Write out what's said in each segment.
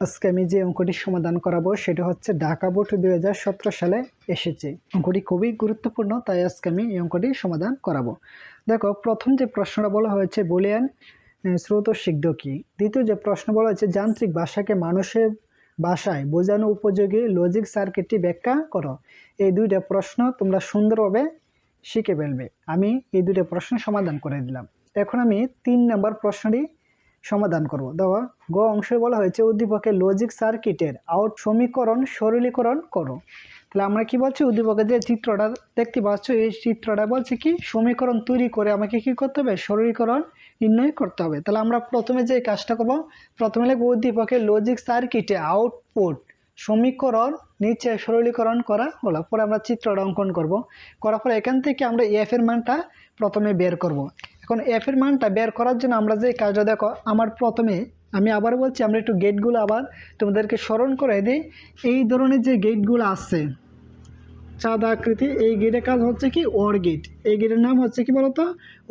আজকে আমি যে অঙ্কটি সমাধান করাবো সেটা হচ্ছে ঢাকা বোর্ড দুই সালে এসেছে। অঙ্কটি খুবই গুরুত্বপূর্ণ, তাই আজকে আমি এই অঙ্কটি সমাধান করাবো। দেখো, প্রথম যে প্রশ্নটা বলা হয়েছে, বলিয়ান স্রোত সিদ্ধ কি? দ্বিতীয় যে প্রশ্ন বলা হয়েছে, যান্ত্রিক ভাষাকে মানুষের ভাষায় বোঝানো উপযোগী লজিক সার্কিটটি ব্যাখ্যা করো। এই দুইটা প্রশ্ন তোমরা সুন্দরভাবে শিখে ফেলবে। আমি এই দুইটা প্রশ্ন সমাধান করে দিলাম। এখন আমি তিন নম্বর প্রশ্নটি সমাধান করব। দেখো গ অংশে বলা হয়েছে, উদ্দীপকের লজিক সার্কিটের আউট সমীকরণ সরলীকরণ করো। তাহলে আমরা কি বলছি? উদ্দীপকের যে চিত্রটা দেখতে পাচ্ছ, এই চিত্রটা বলছে কি? সমীকরণ তৈরি করে আমাকে কি করতে হবে? সরলীকরণ নির্ণয় করতে হবে। তাহলে আমরা প্রথমে যে কাজটা করব, প্রথমে লিখব উদ্দীপকের লজিক সার্কিটে আউটপুট সমীকরণ, নিচে সরলীকরণ করা হলো। পরে আমরা চিত্রটা অঙ্কন করব। করার পরে এখান থেকে আমরা এফ এর মানটা প্রথমে বের করব। এখন এফের মানটা বের করার জন্য আমরা যে কাজটা দেখো, আমার প্রথমে আমি আবার বলছি, আমরা একটু গেটগুলো আবার তোমাদেরকে স্মরণ করে দিই। এই ধরনের যে গেটগুলো আছে, চাঁদ আকৃতি, এই গেটের কাজ হচ্ছে কি? ওর গেট এই গেটের নাম হচ্ছে কি বলতো?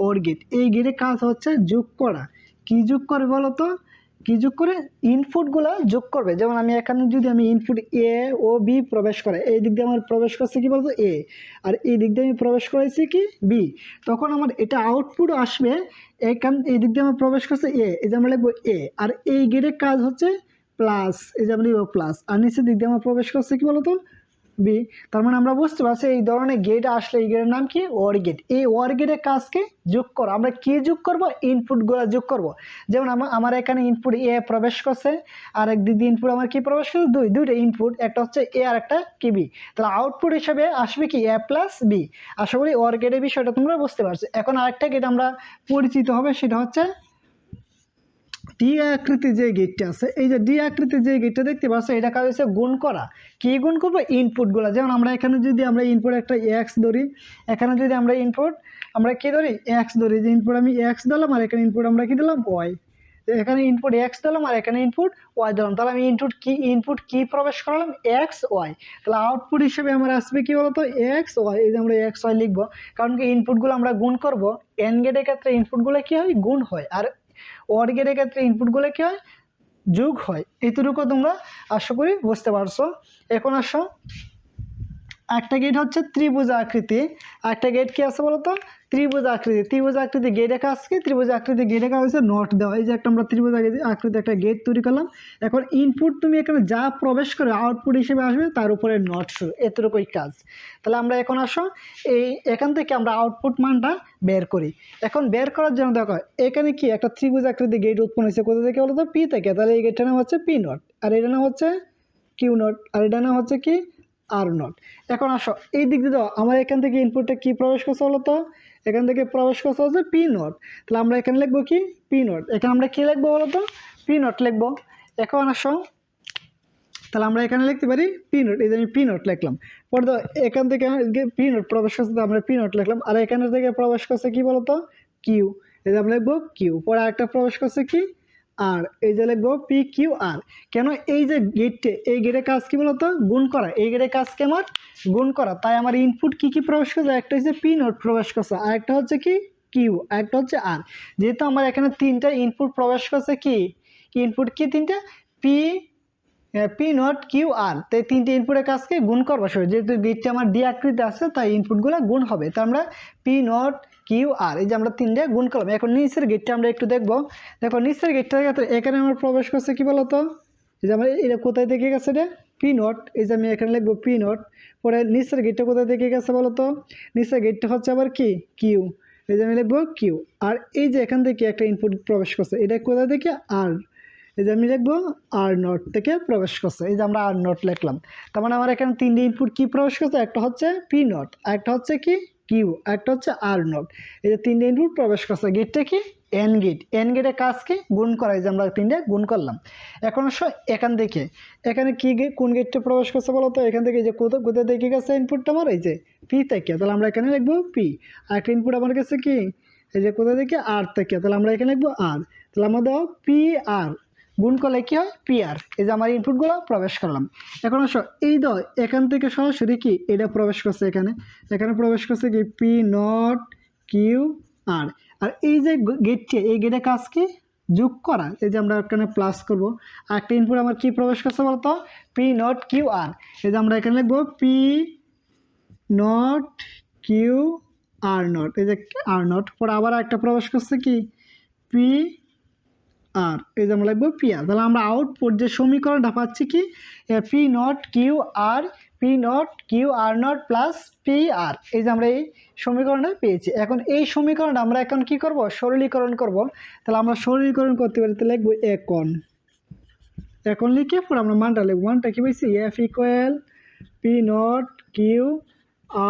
ওর গেট এই গেটের কাজ হচ্ছে যোগ করা। কি যোগ করে বলতো? কি যোগ করে? ইনপুটগুলো যোগ করবে। যেমন আমি এখানে যদি আমি ইনপুট এ ও বি প্রবেশ করে, এই দিক দিয়ে আমার প্রবেশ করছে কি বলতো? এ আর এই দিক দিয়ে আমি প্রবেশ করেছি কি? বি তখন আমার এটা আউটপুট আসবে, এখান, এই দিক দিয়ে আমার প্রবেশ করছে এ এই যে আমরা লিখব এ আর এই গেটের কাজ হচ্ছে প্লাস এই যে আমরা লিখব প্লাস আর নিচের দিক দিয়ে আমার প্রবেশ করছে কি বলতো? বি, তার মানে আমরা বুঝতে পারছি এই ধরনের গেট আসলে এই গেটের নাম কি? ওয়ার গেট এই ওয়ার গেটের কাজকে যোগ করো। আমরা কি যোগ করব? ইনপুটগুলো যোগ করব। যেমন আমার আমার এখানে ইনপুট এ প্রবেশ করছে আর এক দিদি ইনপুট আমার কি প্রবেশ করছে? দুই। দুইটা ইনপুট একটা হচ্ছে এ আর একটা কি বি তাহলে আউটপুট হিসেবে আসবে কি? এ প্লাস বি আশা করি ওয়ার গেটের বিষয়টা তোমরা বুঝতে পারছ। এখন আরেকটা গেট আমরা পরিচিত হবে, সেটা হচ্ছে ডি আকৃতির যে গেটটা আছে, এই যে ডি আকৃতির যে গেটটা দেখতে পাচ্ছ এটা কাজ হচ্ছে গুণ করা। কি গুণ করব? ইনপুটগুলো যেমন আমরা এখানে যদি আমরা ইনপুট একটা এক্স ধরি, এখানে যদি আমরা ইনপুট আমরা কি ধরি? এক্স ধরি। যে ইনপুট আমি এক্স দিলাম, আর এখানে ইনপুট আমরা কি দিলাম? ওয়াই এখানে ইনপুট এক্স দিলাম, আর এখানে ইনপুট ওয়াই দিলাম। তাহলে আমি ইনপুট কি ইনপুট কি প্রবেশ করালাম? এক্স ওয়াই তাহলে আউটপুট হিসেবে আমার আসবে কি বলতো? এক্স ওয়াই এই যে আমরা এক্স ওয়াই লিখব। কারণ কি ইনপুটগুলো আমরা গুণ করব। এন গেটের ক্ষেত্রে ইনপুটগুলো কি হয়? গুণ হয়। আর ওয়ার গেটের ক্ষেত্রে ইনপুটগুলো কী হয়? যোগ হয়। এতটুকু তোমরা আশা করি বুঝতে পারছ। এখন আসো। একটা গেট হচ্ছে ত্রিভুজ আকৃতি। একটা গেট কি আছে বলতো? ত্রিভুজ আকৃতি। ত্রিভুজ আকৃতি গেটে কাজ কি? ত্রিভুজ আকৃতি গেটে কাজ হচ্ছে নট দেওয়া। এই যে একটা আমরা ত্রিভুজ আকৃতি একটা গেট তৈরি করলাম। এখন ইনপুট তুমি এখানে যা প্রবেশ করে আউটপুট হিসেবে আসবে, তার উপরে নট শুরু। এতটুকুই কাজ। তাহলে আমরা এখন আসো। এই এখান থেকে আমরা আউটপুট মানটা বের করি। এখন বের করার জন্য দেখো, এখানে কি একটা ত্রিভুজ আকৃতি গেট উৎপন্ন হয়েছে কোথা থেকে বলতো? পি থেকে। তাহলে এই গেটটার নাম হচ্ছে পি নট আর এটার নাম হচ্ছে কিউ নট আর এটার নাম হচ্ছে কি? আর নট এখন আসো, এই দিক দিয়ে দাও আমার এখান থেকে ইনপুটটা কি প্রবেশ করছে বলো তো? এখান থেকে প্রবেশ করছে হচ্ছে পি নট তাহলে আমরা এখানে লিখব কি? পি নট এখানে আমরা কি লিখব বলো তো? পি নট লিখব। এখন আসো, তাহলে আমরা এখানে লিখতে পারি পি নোট এই যে আমি পি নোট লিখলাম। পরে তো এখান থেকে পি নোট প্রবেশ করছে, তো আমরা পি নোট লিখলাম। আর এখান থেকে প্রবেশ করছে কি বলতো কিউ এই যে আমরা লিখব কিউ পরে আরেকটা প্রবেশ করছে কি? আর এই যে লিখব পি কিউ আর কেন এই যে গেটে এই গেটের কাজ কি বলতো? গুণ করা। এই গেটের কাজ কি আমার গুণ করা। তাই আমার ইনপুট কি কি প্রবেশ করছে? একটা হচ্ছে পি নোট প্রবেশ করছে আর একটা হচ্ছে কি? কিউ আর একটা হচ্ছে আর যেহেতু আমার এখানে তিনটা ইনপুট প্রবেশ করছে কি? ইনপুট কি তিনটা? P P not Q R তাই তিনটে ইনপুটের কাজকে গুণ করব। যেহেতু গেটটা আমার ডি আকৃতি আছে, তাই ইনপুটগুলো গুণ হবে। তো আমরা পি নট কিউ আর এই যে আমরা তিনটে গুণ করলাম। এখন নিচের গেটটা আমরা একটু দেখব। দেখো, নিচের গেটটা এখানে আমার প্রবেশ করছে কি বলতো? এই যে আমার এটা কোথায় দেখে গেছে রে? পি নোট এই যে আমি এখানে লিখব পি নট পরে নিচের গেটটা কোথায় দেখে গেছে বলতো? নিচের গেটটা হচ্ছে আবার কি? কিউ এই যে আমি লিখব কিউ আর এই যে এখান থেকে একটা ইনপুট প্রবেশ করছে, এটা কোথায় থেকে? আর এই যে আমি লিখব আর নট থেকে প্রবেশ করছে। এই যে আমরা আর নট লিখলাম। তার মানে আমার এখানে তিনটে ইনপুট কি প্রবেশ করছে? একটা হচ্ছে পি নট একটা হচ্ছে কি? কিউ, একটা হচ্ছে আর নট এই যে তিনটে ইনপুট প্রবেশ করছে গেটটা কি? এন গেট এন গেটের কাজ কি? গুণ করা যে আমরা তিনটে গুণ করলাম। এখন অবশ্য এখান থেকে। এখানে কি কোন গেটটা প্রবেশ করছে বলো তো? এখান থেকে যে কোথাও কোথায় দেখে গেছে ইনপুটটা আমার? এই যে পি থেকে। তাহলে আমরা এখানে লিখব পি আর একটা ইনপুট আমার কাছে কি? এই যে কোথা থেকে? আর থেকে। তাহলে আমরা এখানে লিখব আর তাহলে আমরা দাও পি আর গুণ করলে কি হয়? পি আর এই যে আমার ইনপুটগুলো প্রবেশ করলাম। এখন আসো, এই দাও এখান থেকে সরাসরি কি? এটা প্রবেশ করছে এখানে। এখানে প্রবেশ করছে কি? পি নট কিউ আর আর এই যে গেটটি এই গেটের কাজ কি? যোগ করা। এই যে আমরা এখানে প্লাস করব। আর একটা ইনপুট আমার কি প্রবেশ করছে বলতো? পি নট কিউ আর এই যে আমরা এখানে লিখব P not Q R not এই যে আর নট পরে আবার একটা প্রবেশ করছে কি? পি আর এই যে আমরা লিখব পি আর তাহলে আমরা আউটপুট যে সমীকরণটা পাচ্ছি কি? P not Q R P not Q R not plus P R এই যে আমরা এই সমীকরণটা পেয়েছি। এখন এই সমীকরণটা আমরা এখন কি করব? সরলীকরণ করব। তাহলে আমরা সরলীকরণ করতে পারি, তাহলে লিখব একন এখন লিখে পরে আমরা মানটা লিখব। মানটা কি পেয়েছি F equal P not Q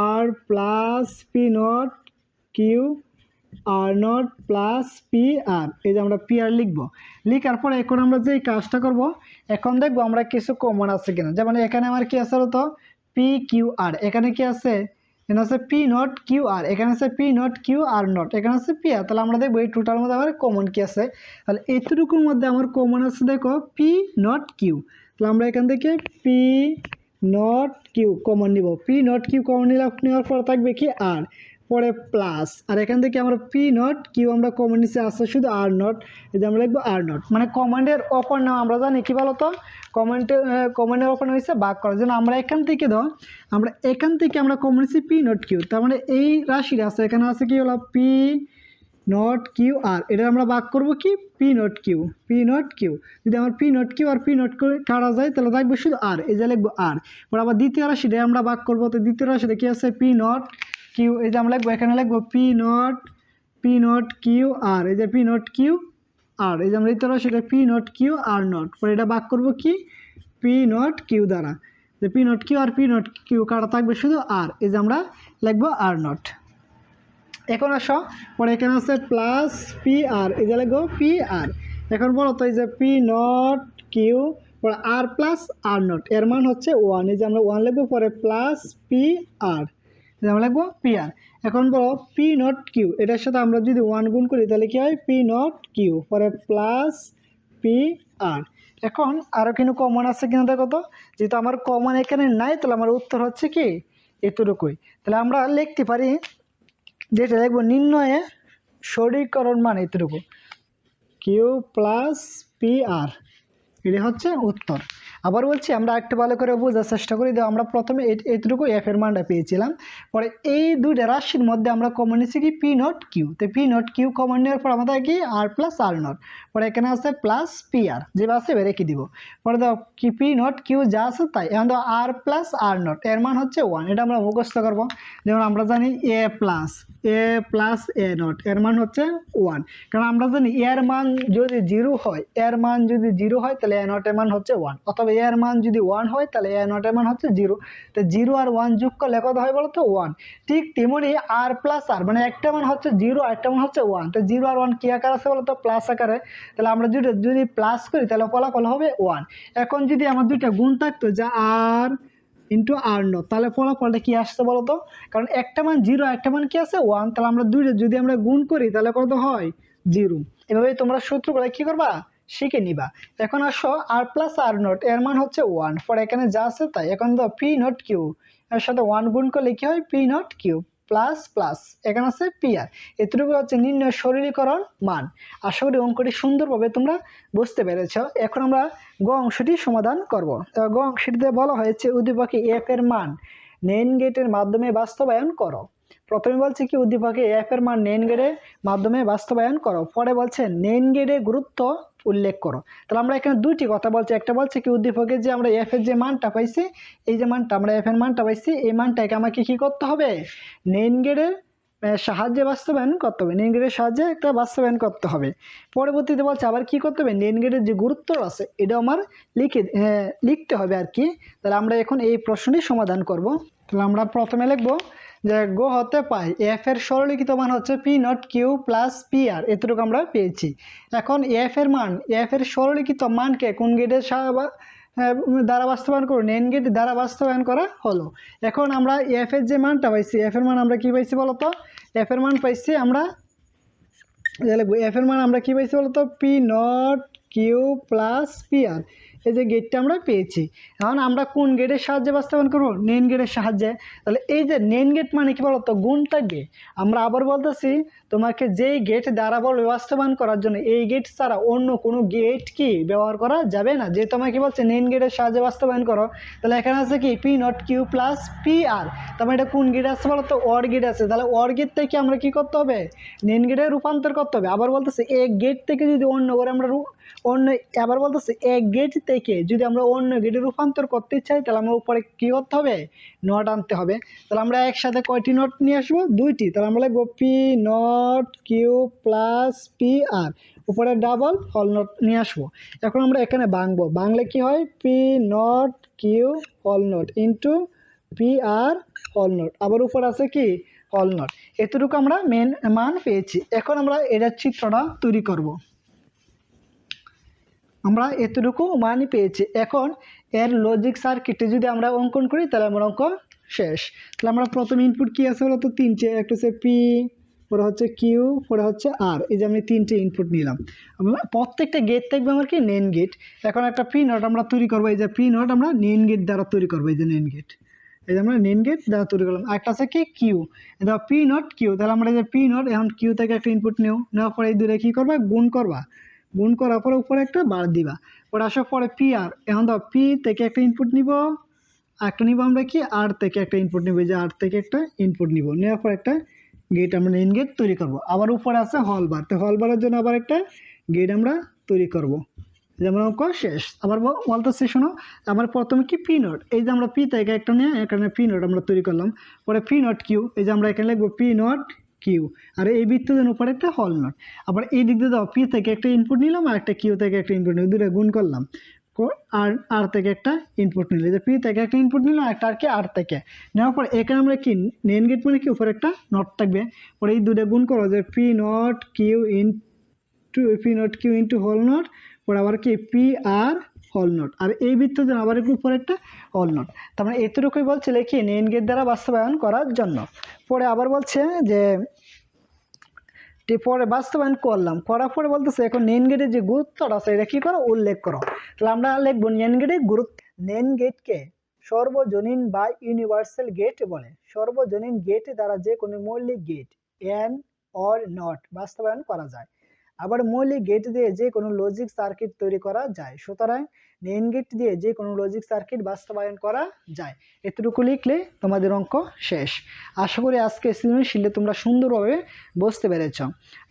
R plus P not Q R not plus P R এই যে আমরা পি আর লিখব। লিখার পরে এখন আমরা যে কাজটা করব, এখন দেখব আমরা কিছু কমন আছে কিনা। যেমন এখানে আমার কি আছে তো পি কিউ আর এখানে কি আছে? এখানে আছে পি নট কিউ আর এখানে আছে P not Q R not. এখানে আছে পি আর তাহলে আমরা দেখব এই টোটাল মধ্যে আমার কমন কি আছে? তাহলে এতটুকুর মধ্যে আমার কমন আছে দেখো পি নট কিউ। তাহলে আমরা এখান থেকে পি নট কিউ কমন নিব। পি নট কিউ কমন নিলে নেওয়ার পর থাকবে কি? আর পরে প্লাস আর এখান থেকে আমরা পি নট কিউ আমরা কমন নিচে আসছে শুধু আর নট এই যে আমরা লিখব আর নট মানে কমান্ডের অপর নাম আমরা জানি কি বলতো? কমেন্টের কমান্ডের অপর নাম হচ্ছে বাক করার জন্য আমরা এখান থেকে ধর, আমরা এখান থেকে আমরা কমন নিচ্ছি পি নট কিউ তার মানে এই রাশিটা আছে, এখানে আছে কি হলো? পি নট কিউ আর এটা আমরা বাক করব কি? P not Q P not Q যদি আমার P not Q R P not Q কাটা যায়, তাহলে থাকবে শুধু আর এই যে লিখব আর আবার দ্বিতীয় রাশিটা আমরা বাক করব, তো দ্বিতীয় রাশিটা কি আছে? পি নট কিউ এই যে আমরা লিখব, এখানে লিখব P not P not Q R এই যে পি নট কিউ আর এই যে আমরা দ্বিতীয় সেটা P not Q R not পরে এটা বাক করব কি? পি নট কিউ দ্বারা, যে P not Q R P not Q কাটা থাকবে শুধু আর এই যে আমরা লিখব আর নট এখন আসো, পরে এখানে আছে প্লাস পি আর এই যে লিখব পি আর এখন বলো তো এই যে পি নট কিউ পরে আর প্লাস আর নট এর মান হচ্ছে ওয়ান এই যে আমরা ওয়ান লিখব, পরে প্লাস পি আর আমরা লিখব পি আর এখন বলো পি নট কিউ এটার সাথে আমরা যদি ওয়ান গুণ করি, তাহলে কি হয়? পি নট কিউ পরে প্লাস পি আর এখন আরও কিন্তু কমন আছে কিনা দেখো তো? যেহেতু আমার কমন এখানে নাই, তাহলে আমার উত্তর হচ্ছে কি? এতটুকুই। তাহলে আমরা লিখতে পারি, যেটা লিখব নির্ণয়ে সরীকরণ মান এতটুকু। কিউ প্লাস পি আর এটা হচ্ছে উত্তর। আবার বলছি, আমরা একটু ভালো করে বোঝার চেষ্টা করি, যে আমরা প্রথমে এতটুকু এফ এর মানটা পেয়েছিলাম। পরে এই দুইটা রাশির মধ্যে আমরা কমন নিচ্ছি কি? পি নট কিউ তো পি নট কিউ কমন নেওয়ার পর আমাদের কি? আর প্লাস আর নট পরে এখানে আছে প্লাস পি আর যে আছে রেখে দিব। পরে দাও কি পি নট কিউ যা আছে তাই। এখন দাও আর প্লাস আর নট এর মান হচ্ছে ওয়ান এটা আমরা মুখস্থ করব। যেমন আমরা জানি A plus A plus A not এর মান হচ্ছে ওয়ান কারণ আমরা জানি এর মান যদি জিরো হয় এর মান যদি জিরো হয়, তাহলে এ নট এর মান হচ্ছে ওয়ান অথবা এর মান যদি ওয়ান হয়, তাহলে এ নটের মান হচ্ছে জিরো তো জিরো আর ওয়ান যোগ করলে কত হয় বলো তো ওয়ান ঠিক তেমনি আর প্লাস আর মানে একটা মান হচ্ছে জিরো আর একটা মান হচ্ছে ওয়ান তো জিরো আর ওয়ান কী আকার আছে বলো তো প্লাস আকারে। তাহলে আমরা যদি যদি প্লাস করি, তাহলে ফলাফল হবে ওয়ান এখন যদি আমার দুইটা গুণ থাকতো, যা আর ইন্টু আর নো তাহলে ফলাফলটা কী আসছে বলো তো কারণ একটা মান জিরো একটা মান কি আছে? ওয়ান তাহলে আমরা দুইটা যদি আমরা গুণ করি, তাহলে কত হয়? জিরো এভাবে তোমরা সূত্রগুলো কী করবা? শিখে নিবা। এখন আসো, আর প্লাস আর নোট এর মান হচ্ছে ওয়ান পরে এখানে যা আছে তাই। এখন তো পি নট কিউ এর সাথে ওয়ান গুণ করলে কি হয়? P not Q plus plus এখানে আছে পি আর এতটুকু হচ্ছে নির্ণয় সরলীকরণ মান। আশা করি অঙ্কটি সুন্দরভাবে তোমরা বুঝতে পেরেছ। এখন আমরা গ অংশটি সমাধান করব। তো গ অংশটিতে বলা হয়েছে উদ্দীপকে এফ এর মান। নেন গেটের মাধ্যমে বাস্তবায়ন করো। প্রথমে বলছে কি, উদ্দীপকে এফ এর মান নেন গেটের মাধ্যমে বাস্তবায়ন করো। পরে বলছে, নেন গেটের গুরুত্ব উল্লেখ করো। তাহলে আমরা এখানে দুইটি কথা বলছি। একটা বলছে কি, উদ্দীপকে যে আমরা এফ এর যে মানটা পাইছি, এই যে মানটা, আমরা এফ এর মানটা পাইছি, এই মানটাকে আমাকে কি করতে হবে? নেন গেটের সাহায্যে বাস্তবায়ন করতে হবে। নেন গেটের সাহায্যে একটা বাস্তবায়ন করতে হবে। পরবর্তীতে বলছে আবার কি করতে হবে? নেন গেটের যে গুরুত্ব আছে এটা আমার লিখে লিখতে হবে আর কি। তাহলে আমরা এখন এই প্রশ্নটি সমাধান করব। তাহলে আমরা প্রথমে লিখব যে গো হতে পাই এফ এর সরলীকৃত মান হচ্ছে P not Q plus P R এতটুকু আমরা পেয়েছি। এখন এফ এর মান এফ এর সরলীকৃত মানকে কোন গেটের হ্যাঁ, দ্বারা বাস্তবায়ন করুন নেন গেট দ্বারা বাস্তবায়ন করা হলো। এখন আমরা এফ এর যে মানটা পাইছি এফ এর মান আমরা কি পাইছি বলতো? এফ এর মান পাইছি আমরা এফ এর মান আমরা কি পাইছি বলতো? P not Q plus P R. এই যে গেটটা আমরা পেয়েছি। এখন আমরা কোন গেটের সাহায্যে বাস্তবায়ন করব? নেন গেটের সাহায্যে। তাহলে এই যে নেন গেট মানে কি বলতো? গুণ থাকবে আমরা আবার বলতেছি, তোমাকে যেই গেট দ্বারা বলবে বাস্তবায়ন করার জন্য, এই গেট ছাড়া অন্য কোনো গেট কি ব্যবহার করা যাবে না? যে তোমাকে বলছে নেন গেটের সাহায্যে বাস্তবায়ন করো, তাহলে এখানে আছে কি? P not Q plus P R তারপরে এটা কোন গেট আছে বলো তো অর গেট আছে। তাহলে অর গেট থেকে আমরা কি করতে হবে? নেন গেটে রূপান্তর করতে হবে। আবার বলতেছে, এক গেট থেকে যদি অন্য করে আমরা অন্য আবার বলতেছে, এক গেট থেকে যদি আমরা অন্য গেটে রূপান্তর করতে চাই, তাহলে আমরা উপরে কী করতে হবে? নট আনতে হবে। তাহলে আমরা একসাথে কয়টি নট নিয়ে আসব? দুইটি। তাহলে আমরা লিখব P not Q plus P R উপরে ডাবল হল নট নিয়ে আসব। এখন আমরা এখানে বাংবো বাংলে কি হয়? পি নট কিউ হল নট ইন্টু পি আর হল নট আবার উপর আছে কি? হল নট এতটুকু আমরা মেন মান পেয়েছি। এখন আমরা এটার চিত্রটা তৈরি করব। আমরা এতটুকু মানই পেয়েছি। এখন এর লজিক সার্কিটে যদি আমরা অঙ্কন করি, তাহলে আমার অঙ্ক শেষ। তাহলে আমরা প্রথম ইনপুট কী আছে বলতো তিনটে, একটা হচ্ছে পি পরে হচ্ছে কিউ পরে হচ্ছে আর এই যে আমি তিনটে ইনপুট নিলাম। প্রত্যেকটা গেট থাকবে আমার কি? নেন গেট এখন একটা পি নট আমরা তৈরি করব। এই যে পি নট আমরা নেন গেট দ্বারা তৈরি করব। এই যে নেন গেট এই যে আমরা নেন গেট দ্বারা তৈরি করলাম। একটা আছে কি? কিউ এটা পি নট কিউ তাহলে আমরা এই যে পি নট এখন কিউ থেকে একটা ইনপুট নেও। নেওয়ার পরে এই দূরে কী করবা? গুণ করবা। গুণ করার পরে উপরে একটা বার দিবা। পরে আসার পরে পি আর এখন দাও পি থেকে একটা ইনপুট নিব, একটা নিব আমরা কি? আর থেকে একটা ইনপুট নিব যে আর থেকে একটা ইনপুট নিব। নেওয়ার পর একটা গেট আমরা মেন গেট তৈরি করব। আবার উপরে আছে হল বার তো হল বারের জন্য আবার একটা গেট আমরা তৈরি করব। যেমন অঙ্ক শেষ। আবার ব- বলতেছি শোনো আমার প্রথমে কি পি নোট এই যে আমরা পি থেকে একটা নিয়ে এখানে পি নোট আমরা তৈরি করলাম। পরে পি নোট কিউ এই যে আমরা এখানে লিখব পি নোট কিউ। আর এই বৃত্তদের উপরে একটা হল নট আবার এই দিক দিয়ে পি থেকে একটা ইনপুট নিলাম আর একটা কিউ থেকে একটা ইনপুট নিলাম দুটো গুণ করলাম। আর আর থেকে একটা ইনপুট নিলাম। যে পি থেকে একটা ইনপুট নিলাম একটা আর কি আর থেকে। নেওয়ার পর এখানে আমরা কি নেন গেট মানে কি? উপরে একটা নট থাকবে। পরে এই দুটো গুণ করো যে P not Q into P not Q into whole not পরে আবার কি? পি আর হল নোট আর এই বৃত্তদের আবার একটু উপরে একটা হল নোট তার মানে এতটুকুই বলছিল কি নেন গেট দ্বারা বাস্তবায়ন করার জন্য। পরে আবার বলছে যে পরে বাস্তবায়ন করলাম, করার পরে বলতেছে, এখন নেন গেটের যে গুরুত্বটা আছে, এটা কী করো? উল্লেখ করো। তাহলে আমরা লিখব নেন গেটের গুরুত্ব। নেন গেটকে সর্বজনীন বা ইউনিভার্সাল গেট বলে। সর্বজনীন গেট দ্বারা যে কোনো মৌলিক গেট এন অর নট বাস্তবায়ন করা যায়। আবার মৌলিক গেট দিয়ে যে কোনো লজিক সার্কিট তৈরি করা যায়। সুতরাং নেন গেট দিয়ে যে কোনো লজিক সার্কিট বাস্তবায়ন করা যায়। এতটুকু লিখলে তোমাদের অঙ্ক শেষ। আশা করি আজকে সৃজনশীলে তোমরা সুন্দরভাবে বুঝতে পেরেছ।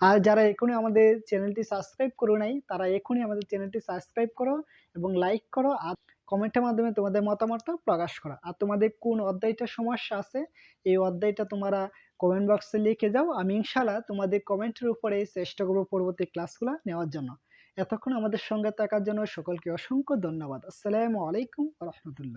আর যারা এখনই আমাদের চ্যানেলটি সাবস্ক্রাইব করো নাই, তারা এখনই আমাদের চ্যানেলটি সাবস্ক্রাইব করো এবং লাইক করো আর কমেন্টের মাধ্যমে তোমাদের মতামতটা প্রকাশ করো। আর তোমাদের কোন অধ্যায়টা সমস্যা আছে, এই অধ্যায়টা তোমরা কমেন্ট বক্সে লিখে যাও, আমি ইনশাল্লাহ তোমাদের কমেন্টের উপরে চেষ্টা করব পরবর্তী ক্লাসগুলো নেওয়ার জন্য। এতক্ষণ আমাদের সঙ্গে থাকার জন্য সকলকে অসংখ্য ধন্যবাদ। আসসালামু আলাইকুম রহমতুল্লাহ।